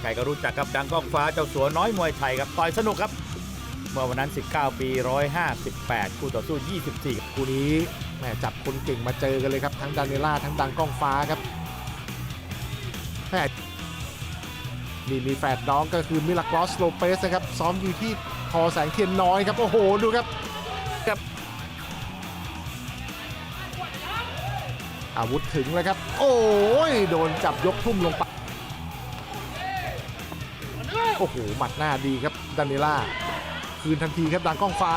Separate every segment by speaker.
Speaker 1: ใครๆก็รู้จักกับดังก้องฟ้าเจ้าสัวน้อยมวยไทยครับต่อยสนุกครับ เมื่อวันนั้น 19 ปี 158 คู่ต่อสู้ 24
Speaker 2: คู่นี้แหมจับคนเก่งมาเจอกันเลยครับ ทั้งดานิล่าทั้งดังกล้องฟ้าครับแหมนี่มีแฝดน้องก็คือมิลากรอสโลเปสนะครับ ซ้อมอยู่ที่คอแสงเทียนน้อยครับ โอ้โห ดูครับครับอาวุธถึงเลยครับ โอ้ย โดนจับยกทุ่มลงไป โอ้โหหมัดหน้าดีครับดานิล่าคืนทันทีครับดังกล้องฟ้า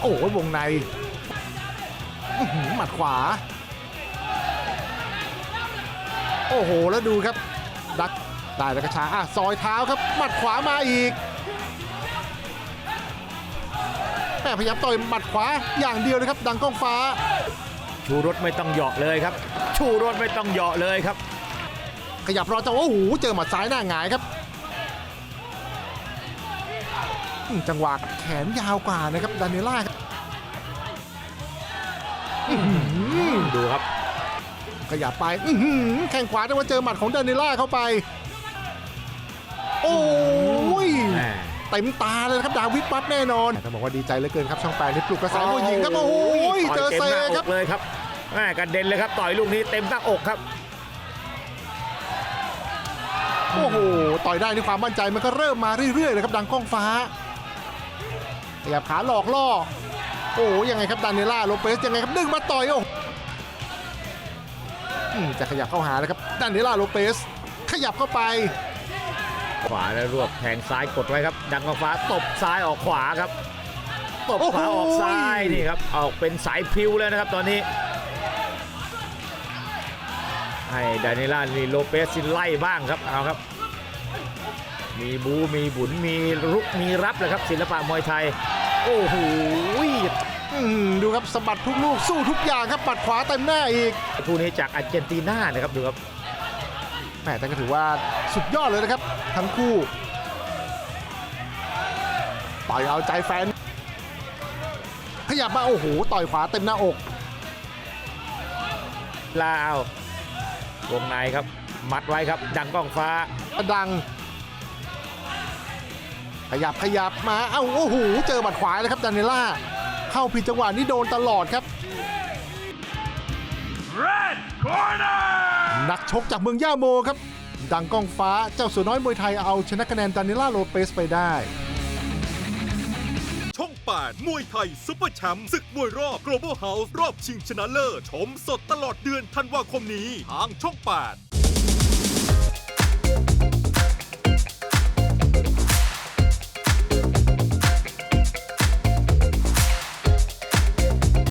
Speaker 2: โอ้ยวงในหมัดขวา โอ้โห แล้วดูครับ ดักได้แล้วกระชาอะซอยเท้าครับ หมัดขวามาอีกแม่พยายามต่อยหมัดขวาอย่างเดียวเลยครับ ดังกล้องฟ้า
Speaker 1: ชูรถไม่ต้องเหยาะเลยครับ ชูรถไม่ต้องเหยาะเลยครับ
Speaker 2: ขยับรอจังหวะโอ้โหเจอหมัดซ้ายหน้าหงายครับอืมจังหวะแขนยาวกว่านะครับดานิล่าครับอื้อหือ
Speaker 1: ดูครับ
Speaker 2: ขยับไปอื้อหือแข้งขวาแต่ว่าเจอหมัดของดานิล่าเข้าไป โอ้ย
Speaker 1: แหม
Speaker 2: เต็มตาเลยนะครับดาวิดปัตแน่นอนต้องบอกว่าดีใจเหลือเกินครับช่องแปดนี่ปลุกกระแสมวยหญิงครับโอ้ยเจอ
Speaker 1: ต่ย
Speaker 2: เซ
Speaker 1: ต็มหน้า
Speaker 2: ครับ
Speaker 1: อกเลยครับแม่กระเด็นเลยครับต่อยลูกนี้เต็มหน้าอกครับ
Speaker 2: โอ้โหต่อยได้ในความมั่นใจมันก็เริ่มมาเรื่อยๆเลยครับดังกล้องฟ้าขยับขาหลอกล่อโอ้โหยังไงครับดานิล่าโลเปสยังไงครับดึงมาต่อยโอ้อืมจะขยับเข้าหานะครับดานิล่าโลเปสขยับเข้าไป
Speaker 1: ขวาแล้วรวบแทงซ้ายกดไว้ครับ ดังกองฟ้าตบซ้ายออกขวาครับตบขวา
Speaker 2: โอ้โห
Speaker 1: ออกซ้ายนี่ครับออกเป็นสายพริ้วแล้วนะครับตอนนี้ ให้ดานิล่านีโลเปสซิไล่บ้างครับเอาครับ มีบูมีบุญมีรุกมีรับเลยครับศิลปะมวยไทย โอ้โห
Speaker 2: อืมดูครับสะบัดทุกลูกสู้ทุกอย่างครับปัดขวาเต็มหน้าอีก
Speaker 1: คู่นี้จากอาร์เจนตินานะครับดูครับ
Speaker 2: แหมแต่ก็ถือว่าสุดยอดเลยนะครับ ทั้งคู่ต่อยเอาใจแฟน ขยับมาโอ้โหต่อยขวาเต็มหน้าอก
Speaker 1: ลาววงในครับ มัดไว้ครับ ดังกล้องฟ้า
Speaker 2: ดัง ขยับขยับมาเอ้าโอ้โหเจอบัดขวาเลยครับดานิล่า เข้าผิดจังหวะนี่โดนตลอดครับ
Speaker 3: Red corner!
Speaker 2: นักชกจากเมืองย่าโมครับ ดังก้องฟ้าเจ้าสัวน้อยมวยไทยเอาชนะคะแนนดานิล่าโลเปสไปได้
Speaker 4: ช่อง 8 มวยไทยซุปเปอร์แชมป์ศึกมวยรอบ Global House รอบชิงชนะเลิศชมสดตลอดเดือนธันวาคมนี้ ทางช่อง 8